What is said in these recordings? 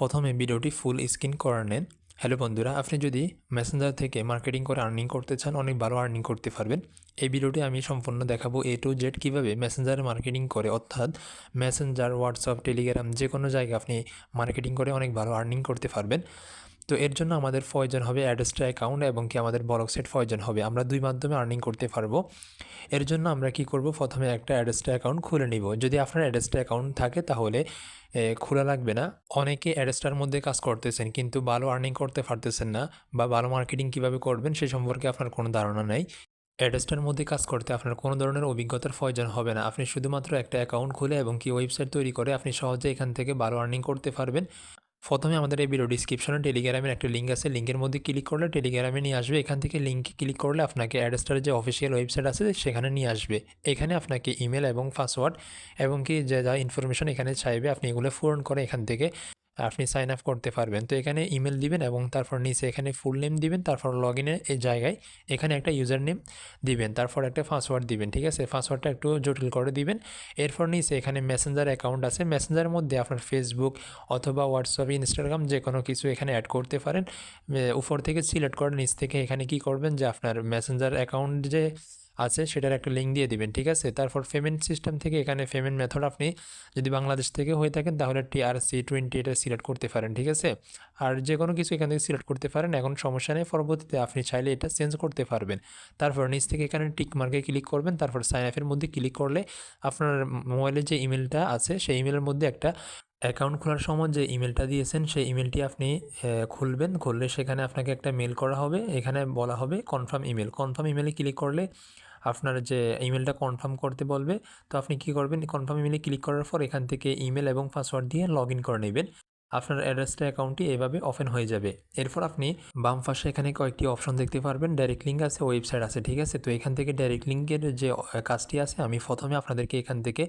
প্রথমে ভিডিওটি full screen করে নেন। হ্যালো বন্ধুরা, আপনি যদি মেসেঞ্জার থেকে মার্কেটিং করে আর্নিং করতে চান অনেক ভালো আর্নিং করতে পারবেন। এই ভিডিওটি আমি সম্পূর্ণ দেখাবো এ টু জেড কীভাবে মেসেঞ্জারে মার্কেটিং করে। অর্থাৎ মেসেঞ্জার হোয়াটসঅ্যাপ টেলিগ্রাম যে কোনো জায়গায় আপনি মার্কেটিং করে অনেক ভালো আর্নিং করতে পারবেন। তো এর জন্য আমাদের প্রয়োজন হবে অ্যাড্রেসটা অ্যাকাউন্ট এবং কি আমাদের ব্লক সেট প্রয়োজন হবে। আমরা দুই মাধ্যমে আর্নিং করতে পারব। এর জন্য আমরা কি করব? প্রথমে একটা অ্যাড্রেসটা অ্যাকাউন্ট খুলে নিব। যদি আপনার অ্যাড্রেসটা অ্যাকাউন্ট থাকে, তাহলে খোলা লাগবে না। অনেকে অ্যাড্রেসটার মধ্যে কাজ করতেছেন, কিন্তু ভালো আর্নিং করতে পারতেছেন না বা ভালো মার্কেটিং কীভাবে করবেন সে সম্পর্কে আপনার কোনো ধারণা নেই। অ্যাড্রেসটার মধ্যে কাজ করতে আপনার কোনো ধরনের অভিজ্ঞতার প্রয়োজন হবে না। আপনি শুধুমাত্র একটা অ্যাকাউন্ট খুলে এবং কি ওয়েবসাইট তৈরি করে আপনি সহজে এখান থেকে ভালো আর্নিং করতে পারবেন। প্রথমে আমাদের এই ভিডিও ডিসক্রিপশনে টেলিগ্রামের একটা লিঙ্ক আছে। লিঙ্কের মধ্যে ক্লিক করলে টেলিগ্রামে নিয়ে আসবে। এখান থেকে লিঙ্কে ক্লিক করলে আপনাকে অ্যাডস্টার যে অফিসিয়াল ওয়েবসাইট আছে, সেখানে নিয়ে আসবে। এখানে আপনাকে ইমেল এবং পাসওয়ার্ড এবং কি যা যা ইনফরমেশন এখানে চাইবে, আপনি এগুলো পূরণ করে এখান থেকে আপনি সাইন আপ করতে পারবেন। তো এখানে ইমেল দিবেন এবং তারপর নিচে এখানে ফুল নেম দিবেন, তারপর লগ ইনের এই জায়গায় এখানে একটা ইউজার নেম দিবেন, তারপর একটা পাসওয়ার্ড দিবেন, ঠিক আছে? পাসওয়ার্ডটা একটু জটিল করে দিবেন। এরপর নিচে এখানে মেসেঞ্জার অ্যাকাউন্ট আছে। মেসেঞ্জারের মধ্যে আপনার ফেসবুক অথবা হোয়াটসঅ্যাপ ইনস্টাগ্রাম যে কোনো কিছু এখানে অ্যাড করতে পারেন। উপর থেকে সিলেক্ট করে নিচ থেকে এখানে কি করবেন যে আপনার মেসেঞ্জার অ্যাকাউন্ট যে আছে, সেটার একটা লিঙ্ক দিয়ে দিবেন, ঠিক আছে? তারপর পেমেন্ট সিস্টেম থেকে এখানে পেমেন্ট মেথড আপনি যদি বাংলাদেশ থেকে হয়ে থাকেন, তাহলে টিআরসি টোয়েন্টি এটা সিলেক্ট করতে পারেন, ঠিক আছে? আর যে কোনো কিছু এখান থেকে সিলেক্ট করতে পারেন, এখন সমস্যা নেই, পরবর্তীতে আপনি চাইলে এটা চেঞ্জ করতে পারবেন। তারপর নিচ থেকে এখানে টিক মার্কে ক্লিক করবেন, তারপর সাইন আপের মধ্যে ক্লিক করলে আপনার মোবাইলে যে ইমেলটা আছে, সেই ইমেলের মধ্যে একটা অ্যাকাউন্ট খোলার সময় যে ইমেলটা দিয়েছেন, সেই ইমেলটি আপনি খুলবেন, খুললে সেখানে আপনাকে একটা মেল করা হবে, এখানে বলা হবে কনফার্ম ইমেল কনফার্ম ইমেলে ক্লিক করলে আপনার যে ইমেলটা কনফার্ম করতে বলবে, তো আপনি কি করবেন? কনফার্ম ইমেলে ক্লিক করার পর এখান থেকে ইমেল এবং পাসওয়ার্ড দিয়ে লগ করে নেবেন। আপনার অ্যাড্রেসটা অ্যাকাউন্টটি এভাবে ওপেন হয়ে যাবে। এরপর আপনি বাম পাশে এখানে কয়েকটি অপশন দেখতে পারবেন। ডাইরেক্ট লিঙ্ক আছে ওয়েবসাইট আছে, ঠিক আছে? তো এখান থেকে ডাইরেক্ট লিঙ্কের যে কাজটি আছে, আমি প্রথমে আপনাদেরকে এখান থেকে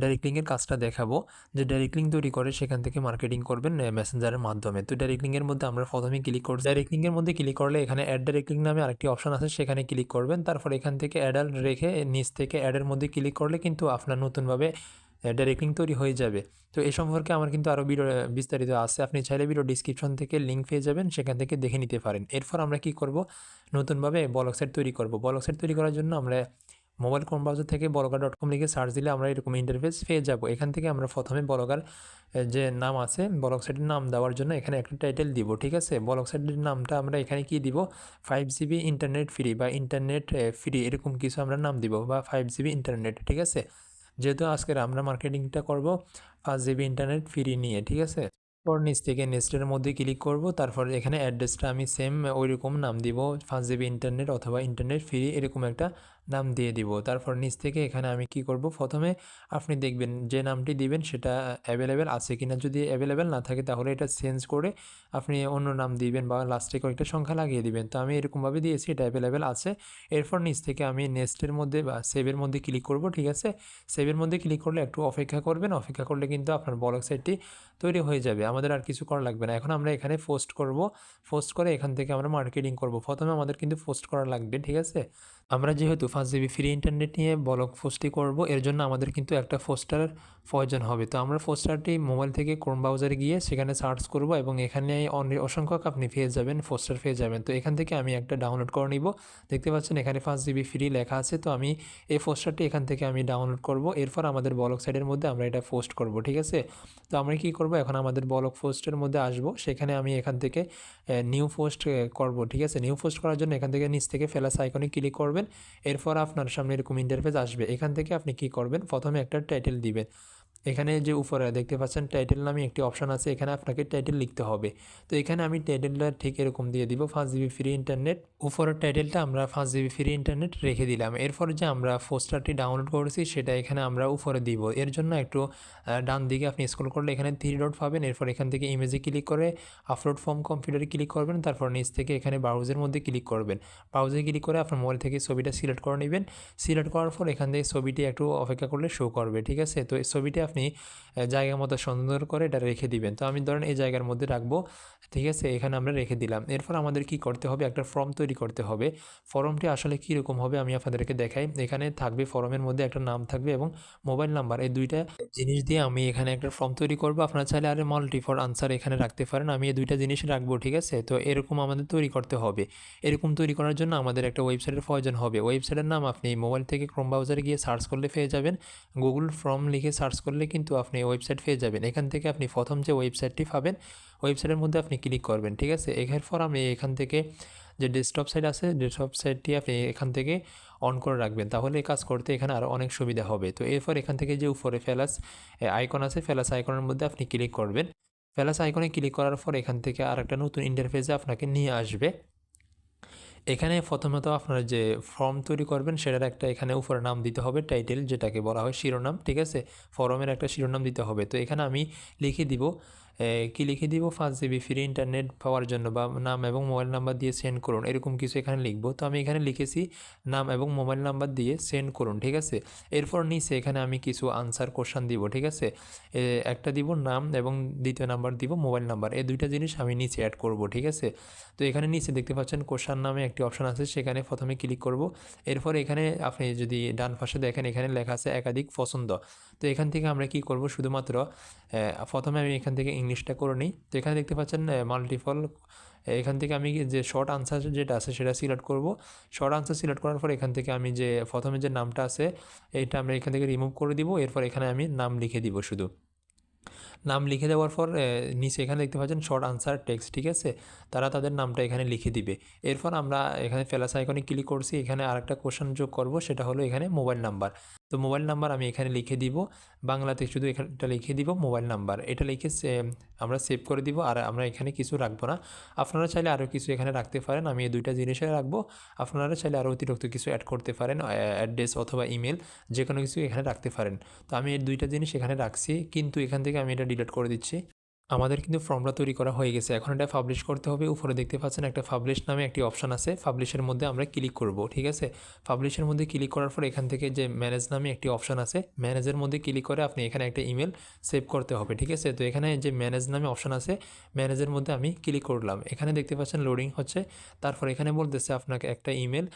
ডাইরেক্ট লিঙ্কের কাজটা দেখাবো। যে ডাইরেক্ট লিঙ্ক তৈরি করে সেখান থেকে মার্কেটিং করবেন মেসেঞ্জারের মাধ্যমে। তো ডাইরেক্ট লিঙ্কের মধ্যে আমরা প্রথমে ক্লিক করছি। ডাইরেক্ট লিঙ্কের মধ্যে ক্লিক করলে এখানে অ্যাড ডাইরেক্ট লিঙ্ক নামে আরেকটি অপশন আছে, সেখানে ক্লিক করবেন। তারপর এখান থেকে অ্যাডাল রেখে নিচ থেকে অ্যাডের মধ্যে ক্লিক করলে কিন্তু আপনার নতুনভাবে ডাইরেক্ট লিঙ্ক তৈরি হয়ে যাবে। তো এ সম্পর্কে আমার কিন্তু আরও ভিডিও বিস্তারিত আছে। আপনি চাইলে ভিডিও ডিসক্রিপশন থেকে লিঙ্ক পেয়ে যাবেন, সেখান থেকে দেখে নিতে পারেন। এরপর আমরা কি করব? নতুনভাবে ব্লগ সাইট তৈরি করব। ব্লগ সাইট তৈরি করার জন্য আমরা মোবাইল কোন ব্রাউজার থেকে বলগার ডট কম লিখে সার্চ দিলে আমরা এরকম ইন্টারফেস পেয়ে যাব। এখান থেকে আমরা প্রথমে বলগার যে নাম আছে ব্লগ সাইটের নাম দেওয়ার জন্য এখানে একটা টাইটেল দিব, ঠিক আছে? ব্লগ সাইটের নামটা আমরা এখানে কি দিব? ফাইভ জিবি ইন্টারনেট ফ্রি বা ইন্টারনেট ফ্রি এরকম কিছু আমরা নাম দিব, বা ফাইভ জিবি ইন্টারনেট ঠিক আছে? যেহেতু আজকের আমরা মার্কেটিংটা করব পাঁচ জিবি ইন্টারনেট ফ্রি নিয়ে, ঠিক আছে? পর নিচ থেকে নেক্সটের মধ্যে ক্লিক করব, তারপর এখানে অ্যাড্রেসটা আমি সেম ওই রকম নাম দিব পাঁচ জিবি ইন্টারনেট অথবা ইন্টারনেট ফ্রি এরকম একটা নাম দিয়ে দিব। তারপর নিচ থেকে এখানে আমি কি করব? প্রথমে আপনি দেখবেন যে নামটি দিবেন সেটা অ্যাভেলেবেল আছে কিনা। যদি অ্যাভেলেবেল না থাকে তাহলে এটা চেঞ্জ করে আপনি অন্য নাম দিবেন বা লাস্টে কয়েকটা সংখ্যা লাগিয়ে দিবেন। তো আমি এরকমভাবে দিয়েছি, এটা অ্যাভেলেবেল আছে। এরপর নিচ থেকে আমি নেক্সটের মধ্যে বা সেভের মধ্যে ক্লিক করব, ঠিক আছে? সেভের মধ্যে ক্লিক করলে একটু অপেক্ষা করবেন। অপেক্ষা করলে কিন্তু আপনার ব্লগ সাইটটি তৈরি হয়ে যাবে। আমাদের আর কিছু করা লাগবে না। এখন আমরা এখানে পোস্ট করব। পোস্ট করে এখান থেকে আমরা মার্কেটিং করব। প্রথমে আমাদের কিন্তু পোস্ট করা লাগবে, ঠিক আছে? আমরা যেহেতু ফার্স্ট জিবি ফ্রি ইন্টারনেট নিয়ে ব্লগ পোস্টটি করব, এর জন্য আমাদের কিন্তু একটা পোস্টার প্রয়োজন হবে। তো আমরা পোস্টারটি মোবাইল থেকে ক্রোম ব্রাউজারে গিয়ে সেখানে সার্চ করব এবং এখানে অনেক অসংখ্যক আপনি পেয়ে যাবেন পোস্টার পেয়ে যাবেন। তো এখান থেকে আমি একটা ডাউনলোড করে নিব। দেখতে পাচ্ছেন এখানে পাঁচ জিবি ফ্রি লেখা আছে, তো আমি এই পোস্টারটি এখান থেকে আমি ডাউনলোড করব। এরপর আমাদের ব্লগ সাইডের মধ্যে আমরা এটা পোস্ট করব, ঠিক আছে? তো আমরা কি করব? এখন আমাদের ব্লগ পোস্টের মধ্যে আসব, সেখানে আমি এখান থেকে নিউ পোস্ট করব, ঠিক আছে? নিউ পোস্ট করার জন্য এখান থেকে নিচ থেকে ফেলাস আইকনে ক্লিক করবেন। এরপর আপনার সামনে এরকম ইন্টারফেস আসবে। এখান থেকে আপনি কি করবেন? প্রথমে একটা টাইটেল দিবেন। এখানে যে উপরে দেখতে পাচ্ছেন টাইটেল নামে একটি অপশান আছে, এখানে আপনাকে টাইটেল লিখতে হবে। তো এখানে আমি টাইটেলটা ঠিক এরকম দিয়ে দিব পাঁচ জিবি ফ্রি ইন্টারনেট উপরের টাইটেলটা আমরা পাঁচ জিবি ফ্রি ইন্টারনেট রেখে দিলাম। এরপর যে আমরা পোস্টারটি ডাউনলোড করেছি, সেটা এখানে আমরা উপরে দিব। এর জন্য একটু ডান দিকে আপনি স্ক্রল করলে এখানে থ্রি ডট পাবেন। এরপর এখান থেকে ইমেজে ক্লিক করে আপলোড ফর্ম কম্পিউটারে ক্লিক করবেন। তারপর নিচ থেকে এখানে ব্রাউজের মধ্যে ক্লিক করবেন। ব্রাউজে ক্লিক করে আপনার মোবাইল থেকে ছবিটা সিলেক্ট করে নেবেন। সিলেক্ট করার পর এখান থেকে ছবিটি একটু অপেক্ষা করলে শো করবে, ঠিক আছে? তো এই ছবিটি আপনি আপনি আহ, জায়গা মতো সুন্দর করে এটা রেখে দিবেন। তো আমি ধরেন এই জায়গার মধ্যে রাখব ঠিক আছে? এখানে আমরা রেখে দিলাম। এরপর আমাদের কি করতে হবে? একটা ফর্ম তৈরি করতে হবে। ফর্মটি আসলে কীরকম হবে আমি আপনাদেরকে দেখাই। এখানে থাকবে ফর্মের মধ্যে একটা নাম থাকবে এবং মোবাইল নাম্বার এই দুইটা জিনিস দিয়ে আমি এখানে একটা ফর্ম তৈরি করব। আপনারা চাইলে আরে মাল্টি ফর আনসার এখানে রাখতে পারেন। আমি এই দুইটা জিনিস রাখব ঠিক আছে? তো এরকম আমাদের তৈরি করতে হবে। এরকম তৈরি করার জন্য আমাদের একটা ওয়েবসাইটের প্রয়োজন হবে। ওয়েবসাইটের নাম আপনি মোবাইল থেকে ক্রোম ব্রাউজারে গিয়ে সার্চ করলে পেয়ে যাবেন। গুগল ফর্ম লিখে সার্চ করলে কিন্তু আপনি ওয়েবসাইট পেয়ে যাবেন। এখান থেকে আপনি প্রথম যে ওয়েবসাইটটি পাবেন ওয়েবসাইটের মধ্যে আপনি ক্লিক করবেন, ঠিক আছে? এরপর আমি এখান থেকে যে ডেস্কটপ সাইট আছে ডেস্কটপ সাইটটি আপনি এখান থেকে অন করে রাখবেন। তাহলে কাজ করতে এখানে আরও অনেক সুবিধা হবে। তো এরপর এখান থেকে যে উপরে ফেলাস আইকন আছে ফেলাস আইকনের মধ্যে আপনি ক্লিক করবেন। ফেলাস আইকনে ক্লিক করার পর এখান থেকে আর একটা নতুন ইন্টারফেসে আপনাকে নিয়ে আসবে। এখানে প্রথমত আপনারা যে ফর্ম তৈরি করবেন, সেটার একটা এখানে উপরে নাম দিতে হবে টাইটেল যেটাকে বলা হয় শিরোনাম, ঠিক আছে? ফর্মের একটা শিরোনাম দিতে হবে। তো এখানে আমি লিখে দিব কি লিখে দিব? পাঁচ জিবি ফ্রি ইন্টারনেট পাওয়ার জন্য বা নাম এবং মোবাইল নাম্বার দিয়ে সেন্ড করুন। এরকম কিছু এখানে লিখব। তো আমি এখানে লিখেছি নাম এবং মোবাইল নাম্বার দিয়ে সেন্ড করুন, ঠিক আছে? এরপর নিচে এখানে আমি কিছু আনসার কোশ্চান দিব, ঠিক আছে? একটা দিব নাম এবং দ্বিতীয় নাম্বার দিব মোবাইল নাম্বার এই দুইটা জিনিস আমি নিচে অ্যাড করব, ঠিক আছে? তো এখানে নিচে দেখতে পাচ্ছেন কোশ্চান নামে একটি অপশন আছে, সেখানে প্রথমে ক্লিক করব। এরপর এখানে আপনি যদি ডান পাশে দেখেন, এখানে লেখা আছে একাধিক পছন্দ। তো এখান থেকে আমরা কি করব? শুধুমাত্র প্রথমে আমি এখান থেকে ইংলিশটা করে নিই। তো এখানে দেখতে পাচ্ছেন মাল্টিপল এখান থেকে আমি যে শর্ট আনসার যেটা আছে সেটা সিলেক্ট করব। শর্ট আনসার সিলেক্ট করার পর এখান থেকে আমি যে প্রথমে যে নামটা আছে, এটা আমরা এখান থেকে রিমুভ করে দিব। এরপর এখানে আমি নাম লিখে দিব শুধু। নাম লিখে দেওয়ার পর নিচে এখানে দেখতে পাচ্ছেন শর্ট আনসার টেক্সট ঠিক আছে? তারা তাদের নামটা এখানে লিখে দিবে। এরপর আমরা এখানে ফেলাস আইকনে ক্লিক করছি। এখানে আরেকটা কোশ্চেন যোগ করব, সেটা হলো এখানে মোবাইল নাম্বার তো মোবাইল নাম্বার আমি এখানে লিখে দিব। বাংলাতে শুধু এখানটা লিখে দিব, মোবাইল নাম্বার। এটা লিখে আমরা সেভ করে দিব, আর আমরা এখানে কিছু রাখব না। আপনারা চাইলে আরও কিছু এখানে রাখতে পারেন, আমি এই দুইটা জিনিসে রাখব। আপনারা চাইলে আরও অতিরিক্ত কিছু অ্যাড করতে পারেন অ্যাড্রেস অথবা ইমেল যে কোনো কিছু এখানে রাখতে পারেন। তো আমি এই দুইটা জিনিস এখানে রাখছি, কিন্তু এখান থেকে আমি এটা ডিলিট করে দিচ্ছি। আমাদের কিন্তু ফর্মটা তৈরি করা হয়ে গেছে। এখন এটা পাবলিশ করতে হবে। উপরে দেখতে পাচ্ছেন একটা পাবলিশ নামে একটি অপশন আছে। পাবলিশের মধ্যে আমরা ক্লিক করব, ঠিক আছে? পাবলিশের মধ্যে ক্লিক করার পর এখান থেকে যে ম্যানেজ নামে একটি অপশন আছে ম্যানেজের মধ্যে ক্লিক করে আপনি এখানে একটা ইমেল সেভ করতে হবে, ঠিক আছে? তো এখানে যে ম্যানেজ নামে অপশন আছে ম্যানেজের মধ্যে আমি ক্লিক করলাম। এখানে দেখতে পাচ্ছেন লোডিং হচ্ছে। তারপর এখানে বলতেছে আপনাকে একটা ইমেল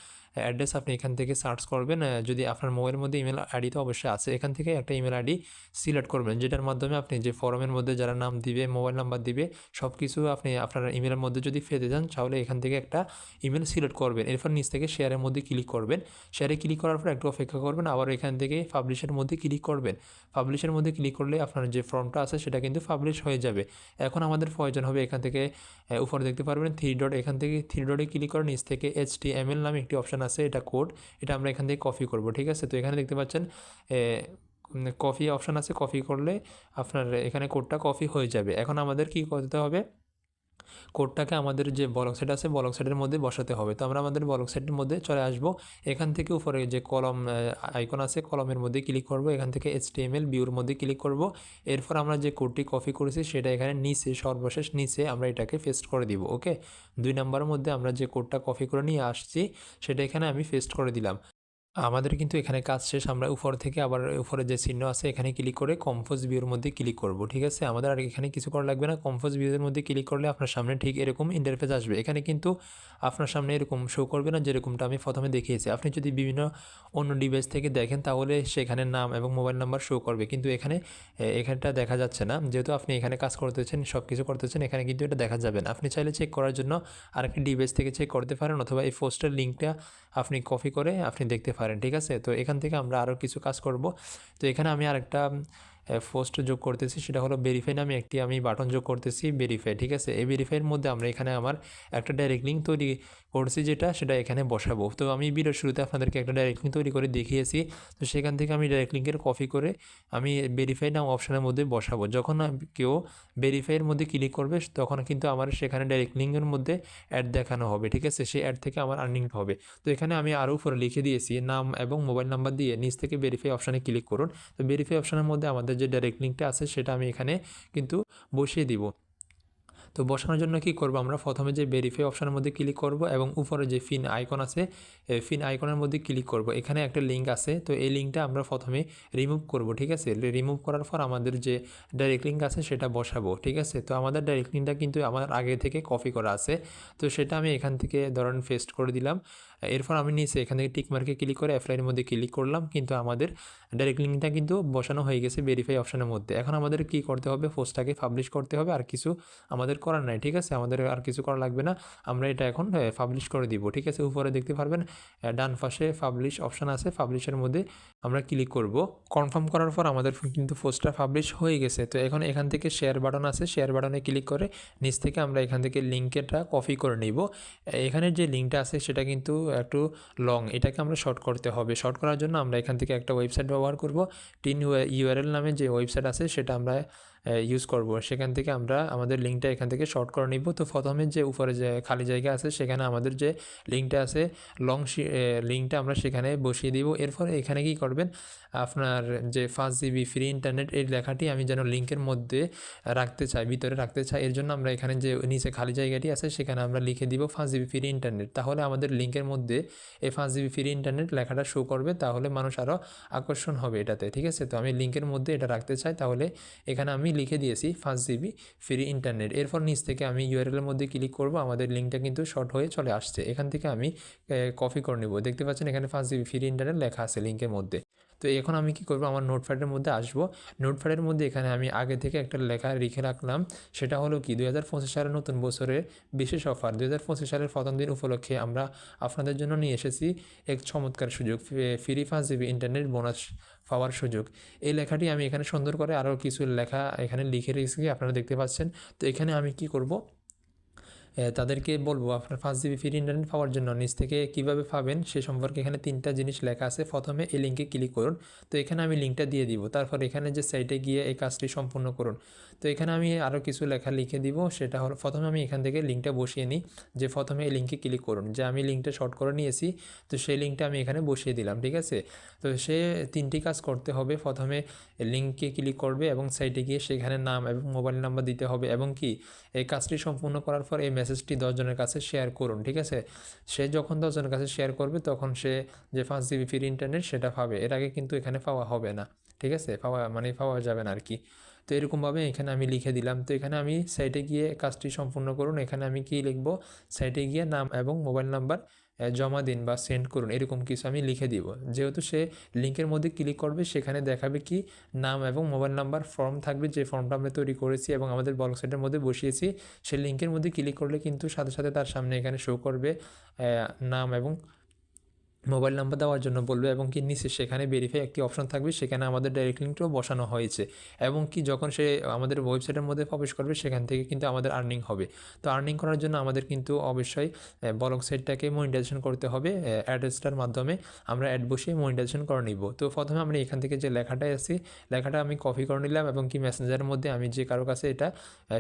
অ্যাড্রেস আপনি এখান থেকে সার্চ করবেন যদি আপনার মোবাইলের মধ্যে ইমেল আইডি তো অবশ্যই আছে। এখান থেকে একটা ইমেল আইডি সিলেক্ট করবেন, যেটার মাধ্যমে আপনি যে ফর্মের মধ্যে যারা নাম দিবে মোবাইল নাম্বার দিবে সব কিছু আপনি আপনার ইমেলের মধ্যে যদি ফেতে যান, তাহলে এখান থেকে একটা ইমেল সিলেক্ট করবেন। এরপর নিচ থেকে শেয়ারের মধ্যে ক্লিক করবেন। শেয়ারে ক্লিক করার পর একটু অপেক্ষা করবেন, আবার এখান থেকে পাবলিশের মধ্যে ক্লিক করবেন। পাবলিশের মধ্যে ক্লিক করলে আপনার যে ফর্মটা আছে, সেটা কিন্তু পাবলিশ হয়ে যাবে। এখন আমাদের প্রয়োজন হবে এখান থেকে উপরে দেখতে পারবেন থ্রি ডট এখান থেকে থ্রি ডটে ক্লিক করে নিচ থেকে এইচ টি এম এল নামে একটি অপশন আছে, এটা কোড এটা আমরা এখান থেকে কপি করব, ঠিক আছে? তো এখানে দেখতে পাচ্ছেন কপি অপশান আছে কপি করলে আপনার এখানে কোডটা কপি হয়ে যাবে। এখন আমাদের কি করতে হবে? কোডটাকে আমাদের যে বলক সেট আছে বলক সেটের মধ্যে বসাতে হবে। তো আমরা আমাদের বলক সেটের মধ্যে চলে আসব। এখান থেকে উপরে যে কলম আইকন আছে, কলমের মধ্যে ক্লিক করব। এখান থেকে এইচ টি এম বিউর মধ্যে ক্লিক করব। এরপর আমরা যে কোডটি কপি করেছি, সেটা এখানে নিচে, সর্বশেষ নিচে আমরা এটাকে পেস্ট করে দিব ওকে দুই নাম্বারের মধ্যে আমরা যে কোডটা কপি করে নিয়ে আসছি, সেটা এখানে আমি পেস্ট করে দিলাম। আমাদের কিন্তু এখানে কাজ শেষ, আমরা উপর থেকে আবার উপরে যে চিহ্ন আছে, এখানে ক্লিক করে কম্পোজ ভিউর মধ্যে ক্লিক করব, ঠিক আছে? আমাদের আর এখানে কিছু করা লাগবে না। কম্পোজ ভিউর মধ্যে ক্লিক করলে আপনার সামনে ঠিক এরকম ইন্টারফেস আসবে। এখানে কিন্তু আপনার সামনে এরকম শো করবে না, যেরকমটা আমি প্রথমে দেখিয়েছি। আপনি যদি বিভিন্ন অন্য ডিভাইস থেকে দেখেন, তাহলে সেখানে নাম এবং মোবাইল নাম্বার শো করবে। কিন্তু এখানে এখানটা দেখা যাচ্ছে না। যেহেতু আপনি এখানে কাজ করতেছেন সব কিছু করতেছেন, এখানে কিন্তু এটা দেখা যাবে না। আপনি চাইলে চেক করার জন্য আরেকটি ডিভাইস থেকে চেক করতে পারেন, অথবা এই পোস্টের লিঙ্কটা আপনি কপি করে আপনি দেখতে পারেন। ঠিক আছে? তো এখান থেকে আমরা আরও কিছু কাজ করব। তো এখানে আমি আরেকটা পোস্ট যোগ করতেছি, সেটা হলো ভেরিফাই নামে একটি আমি বাটন যোগ করতেছি ভেরিফাই ঠিক আছে? এই ভেরিফাইয়ের মধ্যে আমরা এখানে আমার একটা ডাইরেক্ট লিঙ্ক তৈরি করছি, যেটা সেটা এখানে বসাবো। তো আমি ভিডিওর শুরুতে আপনাদেরকে একটা ডাইরেক্ট লিঙ্ক তৈরি করে দেখিয়েছি, তো সেখান থেকে আমি ডাইরেক্ট লিঙ্কের কপি করে আমি ভেরিফাই নাম অপশনের মধ্যে বসাবো। যখন কেউ ভেরিফাইয়ের মধ্যে ক্লিক করবে, তখন কিন্তু আমার সেখানে ডাইরেক্ট লিঙ্কের মধ্যে অ্যাড দেখানো হবে, ঠিক আছে? সেই অ্যাড থেকে আমার আর্নিং হবে। তো এখানে আমি আরও উপরে লিখে দিয়েছি, নাম এবং মোবাইল নাম্বার দিয়ে নিচ থেকে ভেরিফাই অপশানে ক্লিক করুন। তো ভেরিফাই অপশানের মধ্যে আমাদের যে ডাইরেক্ট লিঙ্কটা আছে সেটা আমি এখানে কিন্তু বসিয়ে দিব। তো বসানোর জন্য কি করব আমরা? প্রথমে যে ভেরিফাই অপশনের মধ্যে ক্লিক করব এবং উপরে যে ফিন আইকন আছে ফিন আইকনের মধ্যে ক্লিক করব। এখানে একটা লিঙ্ক আছে, তো এই লিঙ্কটা আমরা প্রথমে রিমুভ করব, ঠিক আছে? রিমুভ করার পর আমাদের যে ডাইরেক্ট লিঙ্ক আছে সেটা বসাবো, ঠিক আছে? তো আমাদের ডাইরেক্ট লিঙ্কটা কিন্তু আমার আগে থেকে কপি করা আছে। তো সেটা আমি এখান থেকে ধরেন পেস্ট করে দিলাম। এরপর আমি নিচে এখান থেকে টিক মার্কে ক্লিক করে অ্যাপ্লাইয়ের মধ্যে ক্লিক করলাম। কিন্তু আমাদের ডাইরেক্ট লিঙ্কটা কিন্তু বসানো হয়ে গেছে ভেরিফাই অপশানের মধ্যে। এখন আমাদের কি করতে হবে? পোস্টটাকে পাবলিশ করতে হবে। আর কিছু আমাদের করার নাই, ঠিক আছে? আমাদের আর কিছু করা লাগবে না। আমরা এটা এখন পাবলিশ করে দিব, ঠিক আছে? উপরে দেখতে পারবেন ডান পাশে পাবলিশ অপশান আছে। পাবলিশের মধ্যে আমরা ক্লিক করব। কনফার্ম করার পর আমাদের কিন্তু পোস্টটা পাবলিশ হয়ে গেছে। তো এখন এখান থেকে শেয়ার বাটন আছে। শেয়ার বাটনে ক্লিক করে নিচ থেকে আমরা এখান থেকে লিঙ্কেটা কপি করে নিব। এখানের যে লিঙ্কটা আছে সেটা কিন্তু একটু লং এটাকে আমরা শর্ট করতে হবে। শর্ট করার জন্য আমরা এখান থেকে একটা ওয়েবসাইট ব্যবহার করব। টিন ইউআরএল নামে যে ওয়েবসাইট আছে, সেটা আমরা ইউজ করব। সেখান থেকে আমরা আমাদের লিঙ্কটা এখান থেকে শর্ট করে নিব। তো প্রথমে যে উপরে যে খালি জায়গা আছে, সেখানে আমাদের যে লিঙ্কটা আছে লং লিঙ্কটা আমরা সেখানে বসিয়ে দিব। এরপর এখানে কি করবেন? আপনার যে ফার্স্ট জিবি ফ্রি ইন্টারনেট এই লেখাটি আমি যেন লিঙ্কের মধ্যে রাখতে চাই, ভিতরে রাখতে চাই, এর জন্য আমরা এখানে যে নিচে খালি জায়গাটি আছে, সেখানে আমরা লিখে দিব ফার্স্ট জিবি ফ্রি ইন্টারনেট তাহলে আমাদের লিঙ্কের মধ্যে এই ফার্স্ট জিবি ফ্রি ইন্টারনেট লেখাটা শো করবে, তাহলে মানুষ আরও আকর্ষণ হবে এটাতে, ঠিক আছে? তো আমি লিঙ্কের মধ্যে এটা রাখতে চাই, তাহলে এখানে আমি লিখে দিয়েছি ফার্স্ট জিবি ফ্রি ইন্টারনেট এরপর নিচ থেকে আমি ইউআরএলের মধ্যে ক্লিক করব, আমাদের লিঙ্কটা কিন্তু শর্ট হয়ে চলে আসছে। এখান থেকে আমি কপি করে নেব। দেখতে পাচ্ছেন এখানে ফার্স্ট জিবি ফ্রি ইন্টারনেট লেখা আছে লিঙ্কের মধ্যে। তো এখন আমি কি করব? আমার নোটপ্যাডের মধ্যে আসব। নোটপ্যাডের মধ্যে এখানে আমি আগে থেকে একটা লেখা লিখে রাখলাম। সেটা হলো কি? দুই হাজার পঁচিশ সালের নতুন বছরের বিশেষ অফার। দুই হাজার পঁচিশ সালের প্রথম দিন উপলক্ষে আমরা আপনাদের জন্য নিয়ে এসেছি এক চমৎকার সুযোগ। Free first GB internet bonus পাওয়ার সুযোগ। এই লেখাটি আমি এখানে সুন্দর করে আরও কিছু লেখা এখানে লিখে রেখেছি, আপনারা দেখতে পাচ্ছেন। তো এখানে আমি কি করব? তাদেরকে বলব, আপনার ফার্স্ট জিবি ফ্রি ইন্টারনেট পাওয়ার জন্য নিচ থেকে কীভাবে পাবেন সে সম্পর্কে এখানে তিনটা জিনিস লেখা আছে। প্রথমে এই লিঙ্কে ক্লিক করুন। তো এখানে আমি লিঙ্কটা দিয়ে দিব। তারপর এখানে যে সাইটে গিয়ে এই কাজটি সম্পূর্ণ করুন। তো এখানে আমি আরও কিছু লেখা লিখে দিব। সেটা হলো, প্রথমে আমি এখান থেকে লিঙ্কটা বসিয়ে নিই। যে প্রথমে এই লিঙ্কে ক্লিক করুন। যে আমি লিঙ্কটা শর্ট করে নিয়েছি, তো সেই লিঙ্কটা আমি এখানে বসিয়ে দিলাম, ঠিক আছে? তো সে তিনটি কাজ করতে হবে। প্রথমে লিঙ্কে ক্লিক করবে এবং সাইটে গিয়ে সেখানে নাম এবং মোবাইল নাম্বার দিতে হবে এবং কি? এই কাজটি সম্পূর্ণ করার পর এই মেসেজটি দশজনের কাছে শেয়ার করুন, ঠিক আছে? সে যখন দশজনের কাছে শেয়ার করবে, তখন সে যে পাঁচ জিবি ফ্রি ইন্টারনেট সেটা পাবে। এর আগে কিন্তু এখানে পাওয়া হবে না, ঠিক আছে? পাওয়া মানে পাওয়া যাবে না আর কি তো এরকমভাবে এখানে আমি লিখে দিলাম। তো এখানে আমি সাইটে গিয়ে কাজটি সম্পূর্ণ করুন। এখানে আমি কি লিখব? সাইটে গিয়ে নাম এবং মোবাইল নাম্বার জমা দিন বা সেন্ড করুন, এরকম কিছু আমি লিখে দিব। যেহেতু সে লিঙ্কের মধ্যে ক্লিক করবে, সেখানে দেখাবে কি নাম এবং মোবাইল নাম্বার ফর্ম থাকবে, যে ফর্মটা আমরা তৈরি করেছি এবং আমাদের বক্সাইটের সাইটের মধ্যে বসিয়েছি, সেই লিঙ্কের মধ্যে ক্লিক করলে কিন্তু সাথে সাথে তার সামনে এখানে শো করবে নাম এবং মোবাইল নাম্বার দেওয়ার জন্য বলবে এবং কি নিচে সেখানে ভেরিফাই একটি অপশন থাকবে, সেখানে আমাদের ডাইরেক্ট লিঙ্কটাও বসানো হয়েছে। এবং কি যখন সে আমাদের ওয়েবসাইটের মধ্যে প্রবেশ করবে, সেখান থেকে কিন্তু আমাদের আর্নিং হবে। তো আর্নিং করার জন্য আমাদের কিন্তু অবশ্যই ব্লগ সাইটটাকে মনিটাইজেশন করতে হবে অ্যাড্রেসটার মাধ্যমে। আমরা অ্যাড বসিয়ে মনিটাইজেশন করে নিব। তো প্রথমে আমরা এখান থেকে যে লেখাটা আছে, লেখাটা আমি কপি করে নিলাম এবং কি মেসেঞ্জারের মধ্যে আমি যে কারও কাছে এটা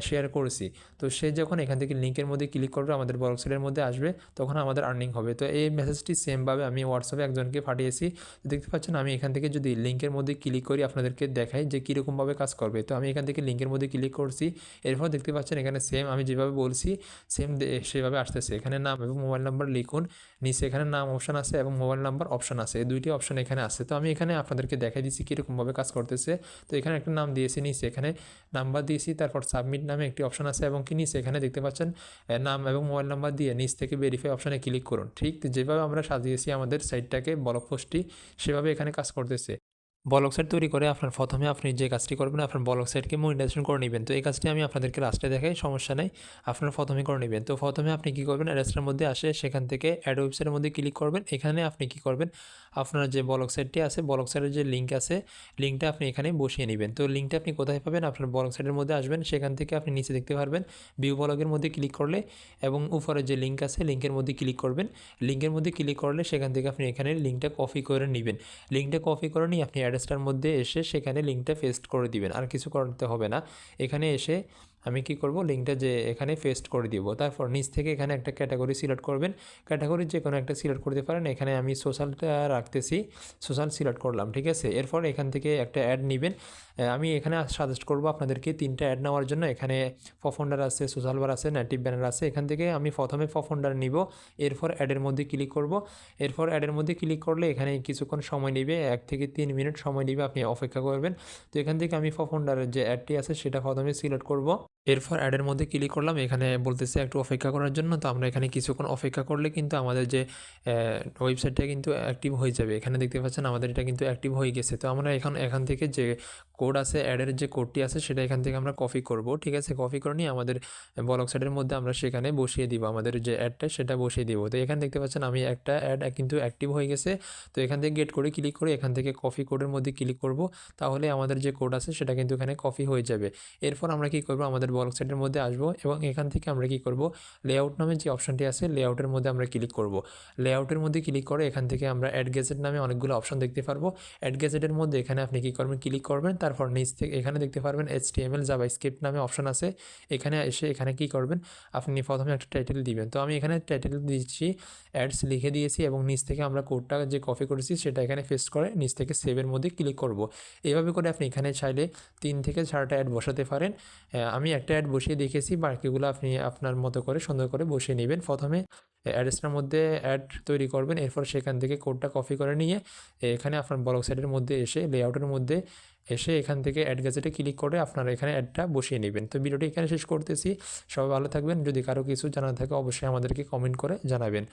শেয়ার করেছি। তো সে যখন এখান থেকে লিঙ্কের মধ্যে ক্লিক করবে, আমাদের ব্লগ সাইটের মধ্যে আসবে, তখন আমাদের আর্নিং হবে। তো এই মেসেজটি সেমভাবে আমি হোয়াটসঅ্যাপে একজনকে পাঠিয়েছি। দেখতে পাচ্ছেন আমি এখান থেকে যদি লিঙ্কের মধ্যে ক্লিক করি আপনাদেরকে দেখাই যে কীরকমভাবে কাজ করবে। তো আমি এখান থেকে লিঙ্কের মধ্যে ক্লিক করছি। এরপর দেখতে পাচ্ছেন এখানে সেম আমি যেভাবে বলছি সেম সেভাবে আসতেছে। এখানে নাম এবং মোবাইল নাম্বার লিখুন। নিচে এখানে নাম অপশান আছে এবং মোবাইল নাম্বার অপশান আছে। এই দুইটি অপশান এখানে আছে। তো আমি এখানে আপনাদেরকে দেখাই দিচ্ছি কীরকমভাবে কাজ করতেছে। তো এখানে একটা নাম দিয়েছি নিচে এখানে নাম্বার দিয়েছি, তারপর সাবমিট নামে একটি অপশান আছে এবং কি নিচে এখানে দেখতে পাচ্ছেন নাম এবং মোবাইল নাম্বার দিয়ে নিচ থেকে ভেরিফাই অপশানে ক্লিক করুন। ঠিক যেভাবে আমরা সাজিয়েছি আমাদের সাইটটাকে ব্লগ পোস্টটি সেভাবে এখানে কাজ করতেছে। ব্লগ সাইট তৈরি করে আপনার প্রথমে আপনি যে কাজটি করবেন, আপনার ব্লগ সাইটকে মনিটাইজেশন করে নেবেন। তো এই কাজটি আমি আপনাদেরকে লাস্টে দেখাই, সমস্যা নেই, আপনার প্রথমে করে নেবেন। তো প্রথমে আপনি কী করবেন অ্যাড্রেসটার মধ্যে আসে, সেখান থেকে অ্যাড ওয়েবসাইটের মধ্যে ক্লিক করবেন, এখানে আপনি কী করবেন, আপনার যে ব্লগ সাইটটি আছে ব্লগ সাইটের যে লিঙ্ক আছে লিঙ্কটা আপনি এখানে বসিয়ে নেবেন। তো লিঙ্কটা আপনি কোথায় পাবেন, আপনার ব্লগ সাইটের মধ্যে আসবেন, সেখান থেকে আপনি নিচে দেখতে পারবেন ভিউ ব্লগের মধ্যে ক্লিক করলে এবং উপরে যে লিঙ্ক আছে লিঙ্কের মধ্যে ক্লিক করবেন। লিঙ্কের মধ্যে ক্লিক করলে সেখান থেকে আপনি এখানে লিঙ্কটা কপি করে নেবেন। লিঙ্কটা কপি করে নিয়ে আপনি অ্যাড্রেসটার মধ্যে এসে সেখানে লিঙ্কটা পেস্ট করে দিবেন। আর কিছু করতে হবে না। এখানে এসে আমি কি করব? লিঙ্কটা যে এখানে পেস্ট করে দিব। তারপর নিচ থেকে এখানে একটা ক্যাটাগরি সিলেক্ট করবেন। ক্যাটাগরি যে কোনো একটা সিলেক্ট করতে পারেন। এখানে আমি সোশ্যালটা রাখতেছি। সোশ্যাল সিলেক্ট করলাম, ঠিক আছে? এরপর এখান থেকে একটা অ্যাড নেবেন। আমি এখানে সাজেস্ট করব আপনাদেরকে তিনটা অ্যাড নেওয়ার জন্য। এখানে ফফন্ডার আছে সোশ্যাল বার আছে নেটিভ ব্যানার আছে। এখান থেকে আমি প্রথমে ফফন্ডার নিব। এরপর অ্যাডের মধ্যে ক্লিক করব। এরপর অ্যাডের মধ্যে ক্লিক করলে এখানে কিছুক্ষণ সময় নেবে। এক থেকে তিন মিনিট সময় নেবে। আপনি অপেক্ষা করবেন। তো এখান থেকে আমি ফফন্ডারের যে অ্যাডটি আছে, সেটা প্রথমে সিলেক্ট করব। এরপর অ্যাডের মধ্যে ক্লিক করলাম, এখানে বলতেছে একটু অপেক্ষা করার জন্য। তো আমরা এখানে কিছুক্ষণ অপেক্ষা করলে কিন্তু আমাদের যে ওয়েবসাইটটা কিন্তু অ্যাক্টিভ হয়ে যাবে। এখানে দেখতে পাচ্ছেন আমাদের এটা কিন্তু অ্যাক্টিভ হয়ে গেছে। তো আমরা এখন, এখান থেকে যে কোড আছে অ্যাডের যে কোডটি আছে, সেটা এখান থেকে আমরা কপি করব, ঠিক আছে? কপি করে নিয়ে আমাদের ব্লক সাইডের মধ্যে আমরা সেখানে বসিয়ে দিব, আমাদের যে অ্যাডটা সেটা বসিয়ে দিব। তো এখানে দেখতে পাচ্ছেন আমি একটা অ্যাড কিন্তু অ্যাক্টিভ হয়ে গেছে, তো এখান থেকে গেট করে ক্লিক করে এখান থেকে কপি কোডের মধ্যে ক্লিক করব, তাহলে আমাদের যে কোড আছে সেটা কিন্তু এখানে কপি হয়ে যাবে। এরপর আমরা কি করব? আমাদের ব্লক সাইডের মধ্যে আসব এবং এখান থেকে আমরা কি করব? লেআউট নামে যে অপশনটি আছে লেআউটের মধ্যে আমরা ক্লিক করব। লেআউটের মধ্যে ক্লিক করে এখান থেকে আমরা অ্যাড গেজেট নামে অনেকগুলো অপশন দেখতে পারব। অ্যাড গেজেটের মধ্যে এখানে আপনি কি করবেন? ক্লিক করবেন তারপর নিচ থেকে, এখানে দেখতে পারবেন H T M L script নামে অপশন আছে। এখানে এসে এখানে কি করবেন? আপনি প্রথমে একটা টাইটেল দিবেন। তো আমি এখানে টাইটেল দিচ্ছি অ্যাডস লিখে দিয়েছি এবং নিচ থেকে আমরা কোডটা যে কপি করেছি সেটা এখানে পেস্ট করে নিচ থেকে সেভের মধ্যে ক্লিক করব। এইভাবে করে আপনি এখানে চাইলে তিন থেকে চারটা অ্যাড বসাতে পারেন। আমি একটা অ্যাড বসিয়ে দেখেছি, বাকিগুলো আপনি আপনার মতো করে, সুন্দর করে বসিয়ে নেবেন। প্রথমে অ্যাড্রেসটার মধ্যে অ্যাড তৈরি করবেন, এরপর সেখান থেকে কোডটা কপি করে নিয়ে এখানে আপনার ব্লক সাইডের মধ্যে এসে লেআউটের মধ্যে এসে এখান থেকে অ্যাড গ্যাজেটে ক্লিক করে আপনারা এখানে অ্যাডটা বসিয়ে নেবেন। তো ভিডিওটি এখানে শেষ করতেছি। সবাই ভালো থাকবেন। যদি কারও কিছু জানা থাকে, অবশ্যই আমাদেরকে কমেন্ট করে জানাবেন।